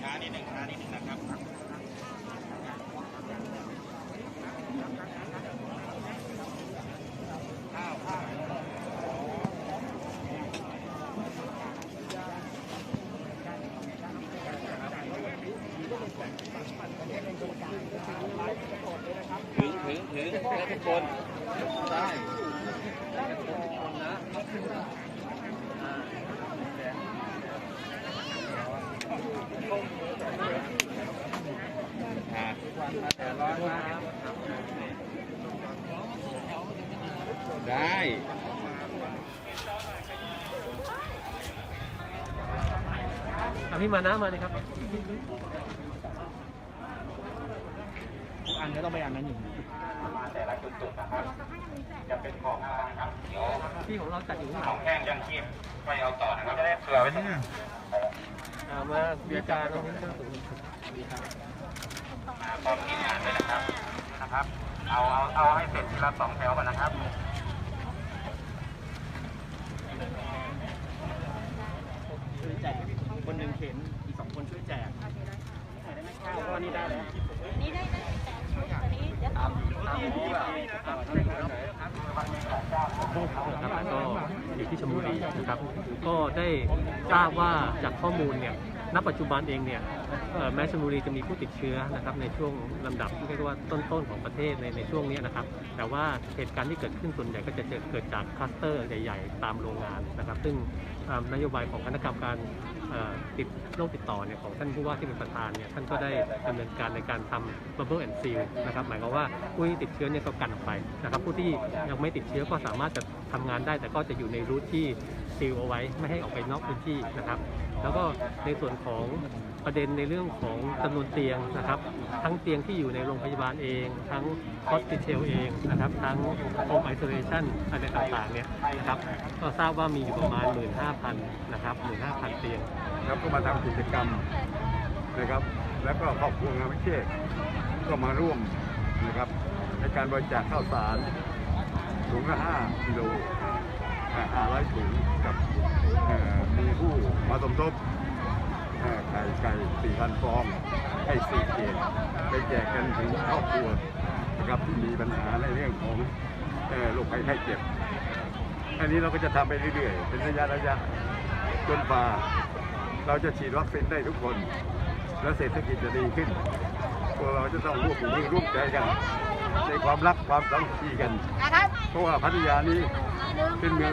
ช้านิดหนึ่งช้านิดหนึ่งนะครับ ถึงถึงถึงแล้วทุกคนได้ทุกคนนะอ่าได้อะพี่มานะมาเลยครับ อันนี้ต้องไปอันนั้นอยู่แต่ละจุดๆนะครับจะเป็นของอะไรครับเดี๋ยวพี่ของเราจัดอยู่ข้างหขลัองงแห้งยังชีพไปเอาต่อนะครับจะได้เผื่อไว้ตรงนี้อ่ามาเบียร์การตรงนี้ก็สูงอ่าพร้อมกินงานด้วยนะครับนะครับ เอาเอาเอาให้เสร็จทีละสองแถวก่อนนะครับช่วยแจกคนหนึ่งเข็นอีกสองคนช่วยแจกแล้วก็นี่ได้แล้ว นี่ได้ได้แต่อันนี้เดี๋ยวต่อ นะครับก็อยู่ที่ชลบุรีนะครับ ก็ได้ทราบว่าจากข้อมูลเนี่ย ณปัจจุบันเองเนี่ยแม้ชลบุรีจะมีผู้ติดเชื้อนะครับในช่วงลำดับที่เรียกว่าต้นๆของประเทศในในช่วงนี้นะครับ แต่ว่าเหตุการณ์ที่เกิดขึ้นส่วนใหญ่ก็จะเกิดจากคลัสเตอร์ใหญ่ๆ ตามโรงงานนะครับ ซึ่งนโยบายของคณะกรรมการติดโรคติดต่อเนี่ยของท่านผู้ว่าที่เป็นประธานเนี่ยท่านก็ได้ดำเนินการในการทำ bubble and seal นะครับหมายความว่าผู้ที่ติดเชื้อเนี่ยก็กันออกไปนะครับ ผู้ที่ยังไม่ติดเชื้อก็สามารถจะทำงานได้ แต่ก็จะอยู่ในรูทที่ซีลเอาไว้ไม่ให้ออกไปนอกพื้นที่นะครับ แล้วก็ในส่วนของประเด็นในเรื่องของจำนวนเตียงนะครับ ทั้งเตียงที่อยู่ในโรงพยาบาลเอง ทั้ง hospital เองนะครับ ทั้ง home isolation อะไรต่างๆเนี่ยนะครับ ก็ทราบว่ามีอยู่ประมาณ 15,000นะครับ15,000 เตียงครับก็มาทำกิจกรรมนะครับ แล้วก็ครอบครัวงานวิเชษก็มาร่วมนะครับในการบริจาคข้าวสารถุงละ5กิโล ห้าร้อยถุงกับมีผู้มาสมทบไก่ไก่สี่พันฟองให้สี่เกตไปแจกกันถึงครอบครัวนะครับที่มีปัญหาในเรื่องของโรคภัยไข้เจ็บ อันนี้เราก็จะทำไปเรื่อยๆ เป็นระยะระยะจนฝ่าเราจะฉีดวัคซีนได้ทุกคน และเศรษฐกิจจะดีขึ้นพวกเราจะต้องร่วมมือร่วมใจกัน ในความรักความสามัคคีกัน เพราะว่าพัทยานี้ เป็นเมือ